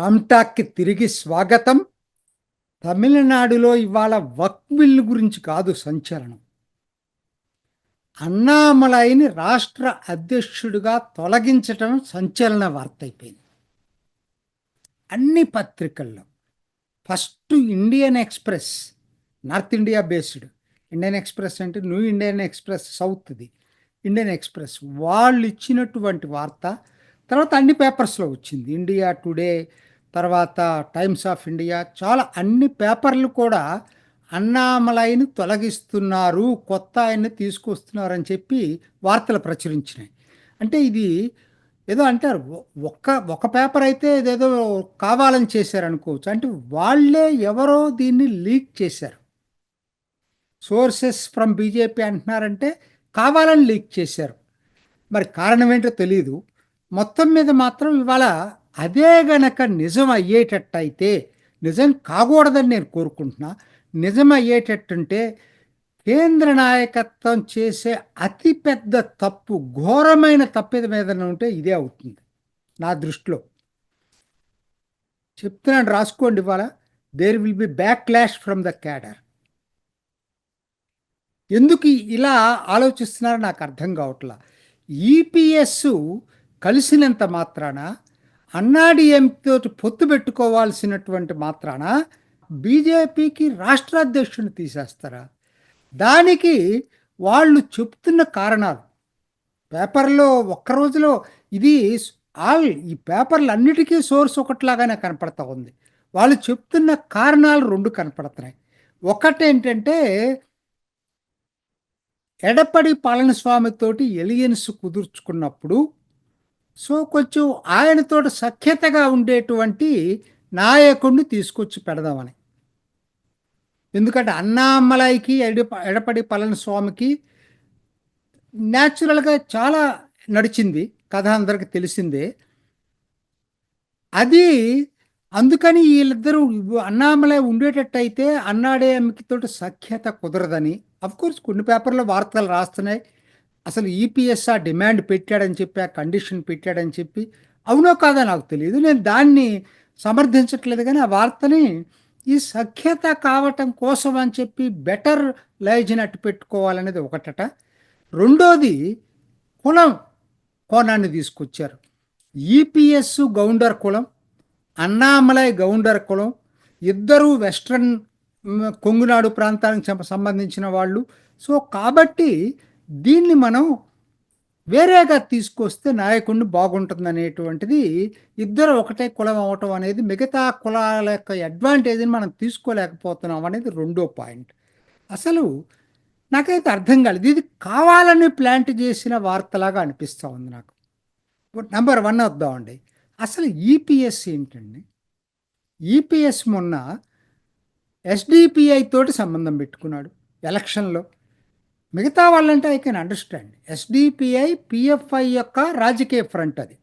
రామ్టాక్కి తిరిగి స్వాగతం. తమిళనాడులో ఇవాళ వక్విల్ గురించి కాదు సంచలనం. అన్నామలైని రాష్ట్ర అధ్యక్షుడిగా తొలగించటం సంచలన వార్త అయిపోయింది అన్ని పత్రికల్లో first Indian Express North India based. Indian Express అంటే న్యూ ఇండియన్ ఎక్స్ప్రెస్ సౌత్ది ఇండియన్ ఎక్స్ప్రెస్. వాళ్ళు ఇచ్చినటువంటి వార్త తర్వాత అన్ని పేపర్స్లో వచ్చింది. ఇండియా టుడే తర్వాత టైమ్స్ ఆఫ్ ఇండియా చాలా అన్ని పేపర్లు కూడా అన్నామలైని తొలగిస్తున్నారు కొత్త ఆయన్ని తీసుకొస్తున్నారు అని చెప్పి వార్తలు ప్రచురించినాయి. అంటే ఇది ఏదో అంటారు ఒక్క ఒక పేపర్ అయితే ఇదేదో కావాలని చేశారు అనుకోవచ్చు అంటే వాళ్ళే ఎవరో దీన్ని లీక్ చేశారు. సోర్సెస్ ఫ్రమ్ బీజేపీ అంటున్నారంటే కావాలని లీక్ చేశారు. మరి కారణం ఏంటో తెలియదు మొత్తం మీద మాత్రం ఇవాళ అదే గనక నిజం అయ్యేటట్టయితే నిజం కాకూడదని నేను కోరుకుంటున్నా. నిజం అయ్యేటట్టుంటే కేంద్ర నాయకత్వం చేసే అతిపెద్ద తప్పు ఘోరమైన తప్పు ఏదైనా ఉంటే ఇదే అవుతుంది. నా దృష్టిలో. చెప్తున్నాను రాసుకోండి ఇవాళ. There will be backlash from the cadre ఎందుకు ఇలా ఆలోచిస్తున్నారో నాకు అర్థం కావట్లా. ఈపీఎస్ కలిసినంత మాత్రాన అన్నాడీఎంతో పొత్తు పెట్టుకోవాల్సినటువంటి మాత్రాన బీజేపీకి రాష్ట్ర అధ్యక్షుని తీసేస్తారా? దానికి వాళ్ళు చెప్తున్న కారణాలు. పేపర్లో ఒక్క రోజులో ఇది ఆల్ ఈ పేపర్లు అన్నిటికీ సోర్స్ ఒకటిలాగానే కనపడతా ఉంది. వాళ్ళు చెప్తున్న కారణాలు రెండు కనపడుతున్నాయి. ఒకటేంటంటే ఎడపడి పళనిస్వామితోటి ఎలియన్స్ కుదుర్చుకున్నప్పుడు సో కొంచెం ఆయనతో సఖ్యతగా ఉండేటువంటి నాయకుడిని తీసుకొచ్చి పెడదామని. ఎందుకంటే అన్నామలైకి ఎడప ఎడపడి పళనిస్వామికి న్యాచురల్గా చాలా నడిచింది కథ అందరికి తెలిసిందే. అది అందుకని వీళ్ళిద్దరూ అన్నామలై ఉండేటట్టయితే అన్నాడే అమ్మకితో సఖ్యత కుదరదని. కోర్స్ కొన్ని పేపర్లో వార్తలు రాస్తున్నాయి. అసలు ఈపీఎస్ఆ డిమాండ్ పెట్టాడని చెప్పి ఆ కండిషన్ పెట్టాడని చెప్పి అవునో కాదో నాకు తెలియదు. నేను దాన్ని సమర్థించట్లేదు కానీ ఆ వార్తని ఈ సఖ్యత కావటం కోసం అని చెప్పి బెటర్ లైజ్ని అట్టు పెట్టుకోవాలనేది ఒకటట. రెండోది కులం కోణాన్ని తీసుకొచ్చారు. ఈపీఎస్ గౌండర్ కులం అన్నామలై గౌండర్ కులం ఇద్దరు వెస్ట్రన్ కొంగునాడు ప్రాంతానికి సంబంధించిన వాళ్ళు. సో కాబట్టి దీన్ని మనం వేరేగా తీసుకొస్తే నాయకుడిని బాగుంటుంది అనేటువంటిది ఇద్దరు ఒకటే కులం అవటం అనేది మిగతా కులాల యొక్క అడ్వాంటేజ్ని మనం తీసుకోలేకపోతున్నాం అనేది రెండో పాయింట్ అసలు నాకైతే అర్థం కాలేదు. ఇది కావాలని ప్లాంట్ చేసిన వార్తలాగా అనిపిస్తూ ఉంది నాకు. నెంబర్ వన్ వద్దామండి అసలు ఈపీఎస్ ఏంటండి? ఈపీఎస్ మొన్న ఎస్డిపిఐ తోటి సంబంధం పెట్టుకున్నాడు. ఎలక్షన్లో. మిగతా వాళ్ళంటే I can understand SDPI PFI యొక్క రాజకీయ ఫ్రంట్ అది.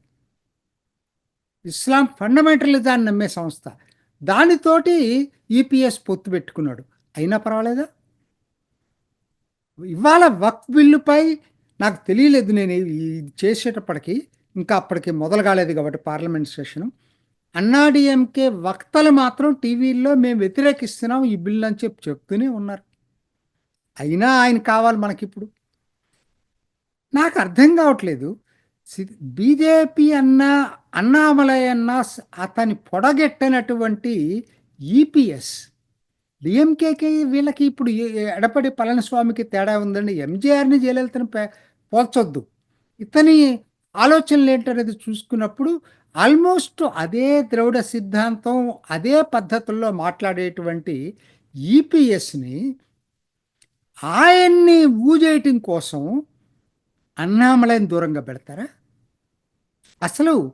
ఇస్లాం ఫండమెంటలిజాన్ని నమ్మే సంస్థ. దానితోటి ఈపీఎస్ పొత్తు పెట్టుకున్నాడు. అయినా పర్వాలేదా? ఇవాళ వక్ బిల్లుపై నాకు తెలియలేదు నేను ఇది చేసేటప్పటికి. ఇంకా అప్పటికి మొదలు కాలేదు కాబట్టి పార్లమెంట్ సెషను అన్నాడీఎంకే వక్తలు మాత్రం టీవీల్లో మేము వ్యతిరేకిస్తున్నాం ఈ బిల్లు అని చెప్పి చెప్తూనే ఉన్నారు. అయినా ఆయన కావాలి మనకిప్పుడు. నాకు అర్థం కావట్లేదు బీజేపీ అన్న అన్నామలై అన్న అతని పొడగెట్టనటువంటి ఈపీఎస్ డిఎంకేకి వీళ్ళకి ఇప్పుడు ఎడపడి పళనిస్వామికి తేడా ఉందండి. ఎంజీఆర్ని జయలలితను పే- పోల్చొద్దు. ఇతని ఆలోచనలు ఏంటనేది చూసుకున్నప్పుడు ఆల్మోస్ట్ అదే ద్రవిడ సిద్ధాంతం అదే పద్ధతుల్లో మాట్లాడేటువంటి ఈపీఎస్ని ఆయన్ని ఊజేయటం కోసం అన్నామలయం దూరంగా పెడతారా? అసలు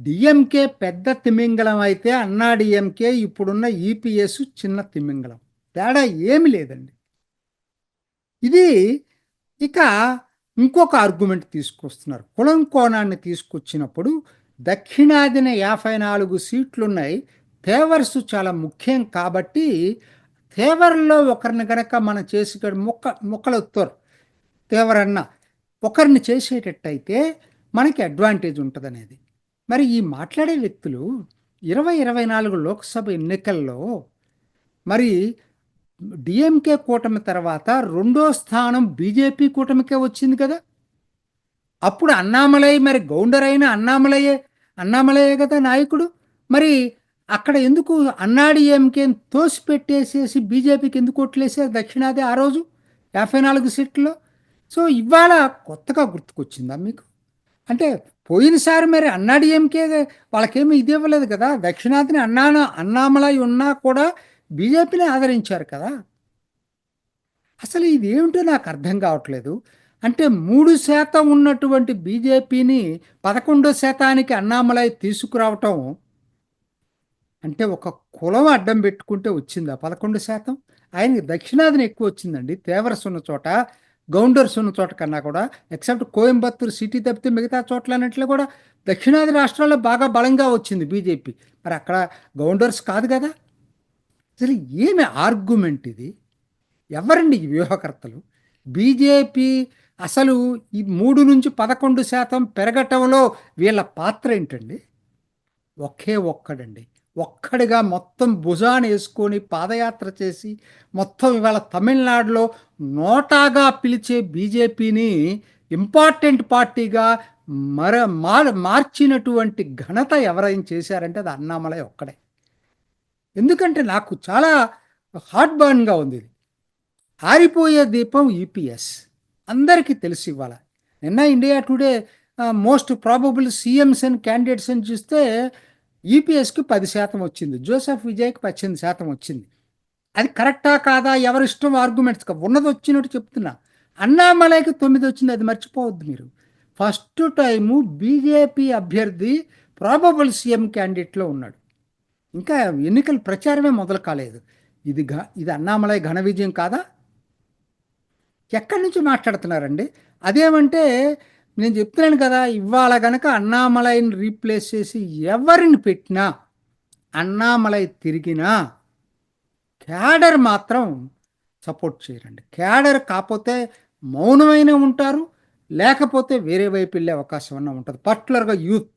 డిఎంకే పెద్ద తిమింగలం అయితే అన్నా డిఎంకే ఇప్పుడున్న ఈపీఎస్ చిన్న తిమింగలం తేడా ఏమి లేదండి. ఇది ఇక ఇంకొక ఆర్గ్యుమెంట్ తీసుకొస్తున్నారు. కులం కోణాన్ని తీసుకొచ్చినప్పుడు దక్షిణాదిన యాభై నాలుగు సీట్లున్నాయి. ఫేవర్స్ చాలా ముఖ్యం కాబట్టి తేవర్లో ఒకరిని గనక మనం చేసి మొక్క మొక్కలు ఎత్తారు తేవరన్న ఒకరిని చేసేటట్టయితే మనకి అడ్వాంటేజ్ ఉంటుంది అనేది మరి ఈ మాట్లాడే వ్యక్తులు ఇరవై ఇరవై నాలుగు లోక్సభ ఎన్నికల్లో మరి డిఎంకే కూటమి తర్వాత రెండో స్థానం బీజేపీ కూటమికే వచ్చింది కదా. అప్పుడు అన్నామలై మరి గౌండర్ అయిన అన్నామలయ్యే అన్నామలయ్యే కదా నాయకుడు. మరి అక్కడ ఎందుకు అన్నాడీఎంకే తోసిపెట్టేసేసి బీజేపీకి ఎందుకు ఓట్లేసారు దక్షిణాది ఆ రోజు? యాభై నాలుగు సీట్లలో. సో ఇవాళ కొత్తగా గుర్తుకొచ్చిందా మీకు? అంటే పోయినసారి మరి అన్నాడీఎంకే వాళ్ళకేమి ఇది ఇవ్వలేదు కదా? దక్షిణాదిని అన్నాన అన్నామలై ఉన్నా కూడా బీజేపీని ఆదరించారు కదా? అసలు ఇది నాకు అర్థం కావట్లేదు. అంటే మూడు శాతం ఉన్నటువంటి బీజేపీని పదకొండో శాతానికి అన్నామలై తీసుకురావటం అంటే ఒక కులం అడ్డం పెట్టుకుంటే వచ్చిందా? పదకొండు శాతం? ఆయనకి దక్షిణాదిని ఎక్కువ వచ్చిందండి. తేవరస్ ఉన్న చోట గౌండర్స్ ఉన్న చోట కన్నా కూడా ఎక్సెప్ట్ కోయంబత్తూరు సిటీ తప్పితే మిగతా చోట్లన్నింటిలో కూడా దక్షిణాది రాష్ట్రాల్లో బాగా బలంగా వచ్చింది బీజేపీ. మరి అక్కడ గౌండర్స్ కాదు కదా? అసలు ఏమి ఆర్గ్యుమెంట్ ఇది? ఎవరండి ఈ వ్యూహకర్తలు? బీజేపీ అసలు ఈ మూడు నుంచి పదకొండు శాతం పెరగటంలో వీళ్ళ పాత్ర ఏంటండి? ఒకే ఒక్కడండి. ఒక్కడిగా మొత్తం భుజాన్ని వేసుకొని పాదయాత్ర చేసి మొత్తం ఇవాళ తమిళనాడులో నోటాగా పిలిచే బీజేపీని ఇంపార్టెంట్ పార్టీగా మర మార్ మార్చినటువంటి ఘనత ఎవరైనా చేశారంటే అది అన్నామలై ఒక్కడే. ఎందుకంటే నాకు చాలా హార్ట్ బర్న్గా ఉంది ఇది. ఆరిపోయే దీపం ఈపీఎస్ అందరికీ తెలిసి ఇవ్వాల నిన్న India Today most probable CMs and candidates అని చూస్తే ఈపీఎస్కి పది శాతం వచ్చింది. జోసెఫ్ విజయ్కి పద్దెనిమిది శాతం వచ్చింది. అది కరెక్టా కాదా? ఎవరిష్టం? ఆర్గ్యుమెంట్స్ ఉన్నది వచ్చినట్టు చెప్తున్నా. అన్నామలైకి తొమ్మిది వచ్చింది. అది మర్చిపోవద్దు మీరు. ఫస్ట్ టైము బీజేపీ అభ్యర్థి ప్రాబబుల్ సీఎం క్యాండిడేట్లో ఉన్నాడు. ఇంకా ఎన్నికల ప్రచారమే మొదలు కాలేదు. ఇది ఘ ఇది అన్నామలై ఘన విజయం కాదా? ఎక్కడి నుంచి మాట్లాడుతున్నారండి? అదేమంటే నేను చెప్తున్నాను కదా ఇవాళ కనుక అన్నామలైని రీప్లేస్ చేసి ఎవరిని పెట్టినా అన్నామలై తిరిగినా క్యాడర్ మాత్రం సపోర్ట్ చేయరండి. క్యాడర్ కాకపోతే మౌనమైన ఉంటారు లేకపోతే వేరే వైపు వెళ్ళే అవకాశం అన్న ఉంటుంది. పర్టికులర్గా యూత్.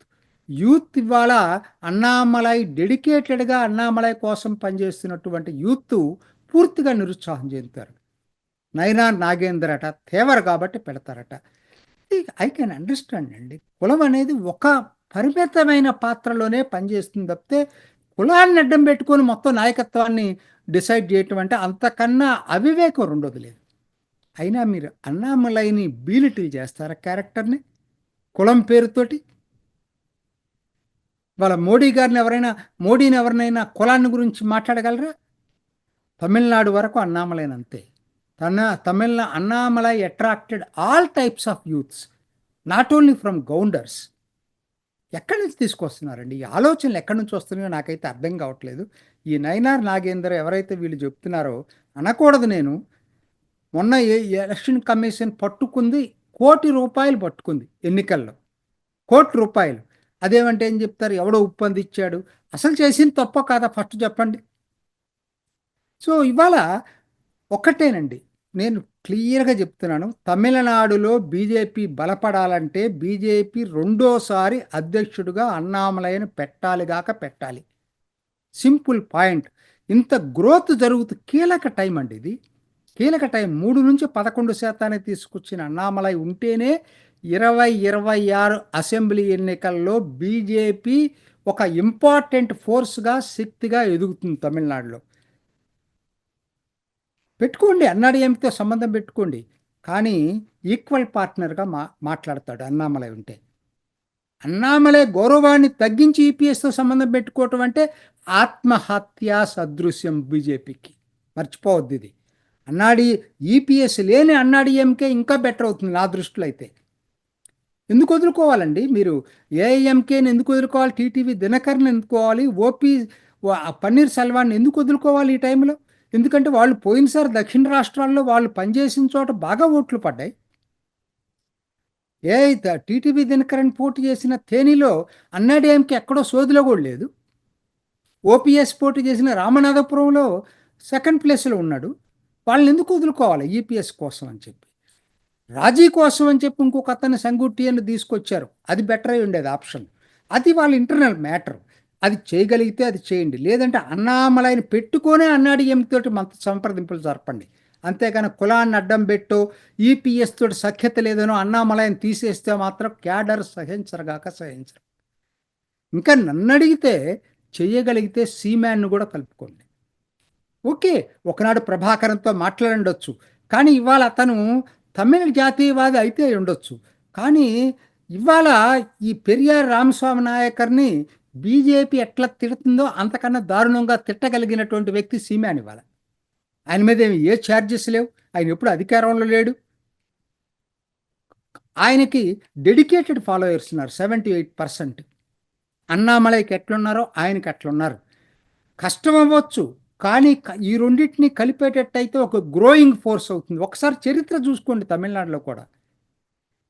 యూత్ ఇవాళ అన్నామలై డెడికేటెడ్గా అన్నామలై కోసం పనిచేస్తున్నటువంటి యూత్ పూర్తిగా నిరుత్సాహం చెందుతారు. నైనా నాగేందర్ అట తేవర్ కాబట్టి పెడతారట. ఐ కెన్ అండర్స్టాండ్ అండి. కులం అనేది ఒక పరిమితమైన పాత్రలోనే పనిచేస్తుంది తప్పితే కులాన్ని అడ్డం పెట్టుకొని మొత్తం నాయకత్వాన్ని డిసైడ్ చేయటం అంటే అంతకన్నా అవివేకం రెండోది లేదు. అయినా మీరు అన్నామలైని బీలిటిల్ చేస్తారా క్యారెక్టర్ని? కులం పేరుతోటి? వాళ్ళ మోడీ గారిని ఎవరైనా మోడీని ఎవరినైనా కులాన్ని గురించి మాట్లాడగలరా? తమిళనాడు వరకు అన్నామలైన అంతే తన తమిళ Annamalai attracted all types of youths not only from Gounders ఎక్కడి నుంచి తీసుకొస్తున్నారండి? ఈ ఆలోచనలు ఎక్కడి నుంచి వస్తున్నాయో నాకైతే అర్థం కావట్లేదు. ఈ నైనార్ నాగేందర్ ఎవరైతే వీళ్ళు చెప్తున్నారో అనకూడదు నేను. మొన్న ఏ ఎలక్షన్ కమిషన్ పట్టుకుంది కోటి రూపాయలు పట్టుకుంది ఎన్నికల్లో. కోటి రూపాయలు. అదేమంటే ఏం చెప్తారు? ఎవడో ఉప్పంది ఇచ్చాడు. అసలు చేసింది తప్ప కాదా ఫస్ట్ చెప్పండి. సో ఇవాళ ఒక్కటేనండి నేను క్లియర్గా చెప్తున్నాను. తమిళనాడులో బీజేపీ బలపడాలంటే బీజేపీ రెండోసారి అధ్యక్షుడిగా అన్నామలయను పెట్టాలిగాక పెట్టాలి. Simple point. ఇంత గ్రోత్ జరుగుతూ కీలక టైం అండి ఇది. కీలక టైం మూడు నుంచి పదకొండు శాతాన్ని తీసుకొచ్చిన అన్నామలై ఉంటేనే ఇరవై ఇరవై ఆరు అసెంబ్లీ ఎన్నికల్లో బీజేపీ ఒక ఇంపార్టెంట్ ఫోర్స్గా శక్తిగా ఎదుగుతుంది తమిళనాడులో. పెట్టుకోండి అన్నాడీఎంతో సంబంధం పెట్టుకోండి. కానీ ఈక్వల్ పార్ట్నర్గా మా మాట్లాడతాడు అన్నామలై ఉంటే. అన్నామలై గౌరవాన్ని తగ్గించి ఈపీఎస్తో సంబంధం పెట్టుకోవటం అంటే ఆత్మహత్యా సదృశ్యం బీజేపీకి. మర్చిపోవద్దు ఇది. అన్నాడి ఈపీఎస్ లేని అన్నాడీఎంకే ఇంకా బెటర్ అవుతుంది నా దృష్టిలో అయితే. ఎందుకు వదులుకోవాలండి? మీరు ఏఐఎంకేని ఎందుకు వదులుకోవాలి? టీటీవీ దినకర్ని ఎందుకోవాలి ఓపీ పన్నీర్ సెల్వాన్ని ఎందుకు వదులుకోవాలి ఈ టైంలో? ఎందుకంటే వాళ్ళు పోయినసారి దక్షిణ రాష్ట్రాల్లో వాళ్ళు పనిచేసిన చోట బాగా ఓట్లు పడ్డాయి. ఏ టీటీవీ దినకరణ్ పోటీ చేసిన తేనిలో అన్నాడీఎంకి ఎక్కడో సోదిలో కూడా లేదు. ఓపీఎస్ పోటీ చేసిన రామనాథపురంలో సెకండ్ ప్లేస్లో ఉన్నాడు. వాళ్ళని ఎందుకు వదులుకోవాలి ఈపీఎస్ కోసం అని చెప్పి. రాజీ కోసం అని చెప్పి ఇంకొక అతన్ని సంగుట్టి అని తీసుకొచ్చారు. అది బెటర్ అయి ఉండేది ఆప్షన్. అది వాళ్ళ ఇంటర్నల్ మ్యాటర్. అది చేయగలిగితే అది చేయండి. లేదంటే అన్నామలైని పెట్టుకొనే అన్నాడీఎంతోటి మంత సంప్రదింపులు జరపండి. అంతేగాని కులాన్ని అడ్డం పెట్టో ఈపీఎస్ తోటి సఖ్యత లేదనో అన్నామలైని తీసేస్తే మాత్రం క్యాడర్ సహించరుగాక సహించరు. ఇంకా నన్ను అడిగితే చేయగలిగితే సీమ్యాన్ను కూడా కలుపుకోండి. ఓకే ఒకనాడు ప్రభాకరంతో మాట్లాడుండొచ్చు కానీ ఇవాళ అతను తమిళ జాతీయవాది అయితే ఉండొచ్చు. కానీ ఇవాళ ఈ పెరియార్ రామస్వామి నాయకర్ని బీజేపీ ఎట్లా తిడుతుందో అంతకన్నా దారుణంగా తిట్టగలిగినటువంటి వ్యక్తి సీమ్యాన్ ఇవాళ ఆయన మీద ఏమి ఏ ఛార్జెస్ లేవు? ఆయన ఎప్పుడు అధికారంలో లేడు? ఆయనకి డెడికేటెడ్ ఫాలోయర్స్ ఉన్నారు సెవెంటీ ఎయిట్ పర్సెంట్ అన్నామలైకి ఎట్లున్నారో ఆయనకి అట్లున్నారు. కష్టం అవ్వచ్చు కానీ ఈ రెండింటిని కలిపేటట్టయితే ఒక గ్రోయింగ్ ఫోర్స్ అవుతుంది. ఒకసారి చరిత్ర చూసుకోండి తమిళనాడులో కూడా.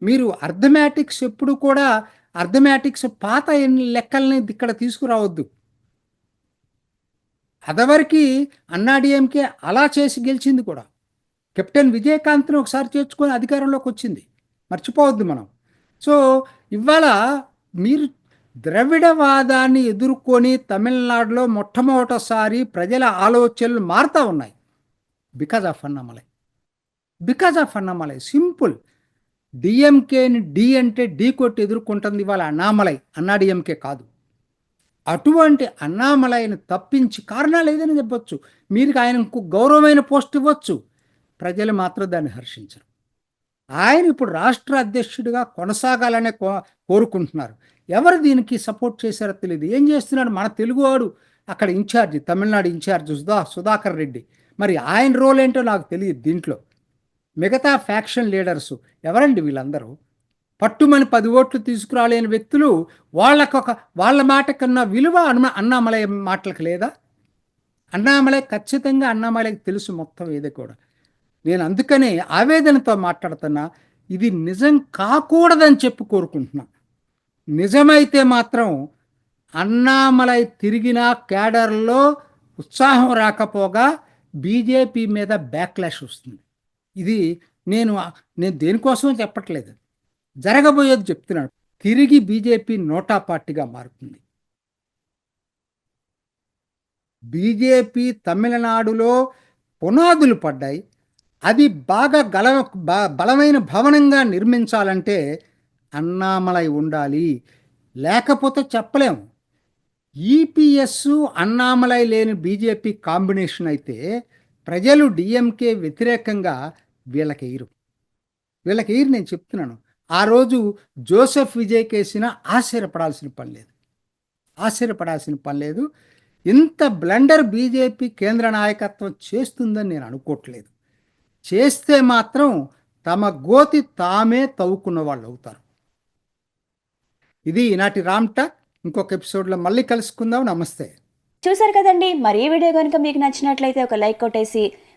మీరు అర్థమెటిక్స్ ఎప్పుడు కూడా అర్థమెటిక్స్ పాత లెక్కల్ని ఇక్కడ తీసుకురావద్దు. అదవరికి అన్నాడీఎంకే అలా చేసి గెలిచింది కూడా. కెప్టెన్ విజయకాంత్ని ఒకసారి చేర్చుకొని అధికారంలోకి వచ్చింది. మర్చిపోవద్దు మనం. సో ఇవాళ మీరు ద్రవిడవాదాన్ని ఎదుర్కొని తమిళనాడులో మొట్టమొదటిసారి ప్రజల ఆలోచనలు మారుతూ ఉన్నాయి. Because of Annamalai. Because of Annamalai. Simple. డిఎంకేని D అంటే డి కొట్టి ఎదుర్కొంటుంది ఇవాళ అన్నామలై. అన్నా డిఎంకే కాదు. అటువంటి అన్నామలైని తప్పించి కారణాలు ఏదైనా చెప్పొచ్చు. మీరు ఆయనకు గౌరవమైన పోస్ట్ ఇవ్వచ్చు. ప్రజలు మాత్రం దాన్ని హర్షించరు. ఆయన ఇప్పుడు రాష్ట్ర అధ్యక్షుడిగా కొనసాగాలనే కో కోరుకుంటున్నారు. ఎవరు దీనికి సపోర్ట్ చేశారో తెలియదు ఏం చేస్తున్నాడు? మన తెలుగువాడు. అక్కడ ఇన్ఛార్జి తమిళనాడు ఇన్ఛార్జి సుధా సుధాకర్ రెడ్డి. మరి ఆయన రోల్ ఏంటో నాకు తెలియదు దీంట్లో. మిగతా ఫ్యాక్షన్ లీడర్స్ ఎవరండి వీళ్ళందరూ? పట్టుమని పది ఓట్లు తీసుకురాలేని వ్యక్తులు వాళ్ళకొక వాళ్ళ మాట కన్నా విలువ అన్న అన్నామలై మాటలకు లేదా? అన్నామలై ఖచ్చితంగా అన్నామలైకి తెలుసు మొత్తం ఏది కూడా. నేను అందుకనే ఆవేదనతో మాట్లాడుతున్నా ఇది నిజం కాకూడదని చెప్పి కోరుకుంటున్నా. నిజమైతే మాత్రం అన్నామలై తిరిగిన క్యాడర్లో ఉత్సాహం రాకపోగా బీజేపీ మీద బ్యాక్లాష్ వస్తుంది. ఇది నేను నేను దేనికోసం చెప్పట్లేదు. జరగబోయేది చెప్తున్నాను తిరిగి బీజేపీ నోటా పార్టీగా మారుతుంది. బీజేపీ తమిళనాడులో పునాదులు పడ్డాయి. అది బాగా గల బ- బలమైన భవనంగా నిర్మించాలంటే అన్నామలై ఉండాలి. లేకపోతే చెప్పలేము. ఈపీఎస్ అన్నామలై లేని బీజేపీ కాంబినేషన్ అయితే ప్రజలు డిఎంకే వ్యతిరేకంగా వీళ్ళకి ఎయిరు వీళ్ళకి ఎయిరు నేను చెప్తున్నాను. ఆ రోజు జోసెఫ్ విజయ్ కేసిన ఆశ్చర్యపడాల్సిన పని లేదు. ఆశ్చర్యపడాల్సిన పని లేదు. ఇంత బ్లండర్ బీజేపీ కేంద్ర నాయకత్వం చేస్తుందని నేను అనుకోవట్లేదు. చేస్తే మాత్రం తమ గోతి తామే తవ్వుకున్న వాళ్ళు అవుతారు. ఇది ఈనాటి రామ్ ఇంకొక ఎపిసోడ్లో మళ్ళీ కలుసుకుందాం. నమస్తే. చూసారు కదండి. మరి ఈ వీడియో కనుక మీకు నచ్చినట్లయితే ఒక లైక్ కొట్టేసి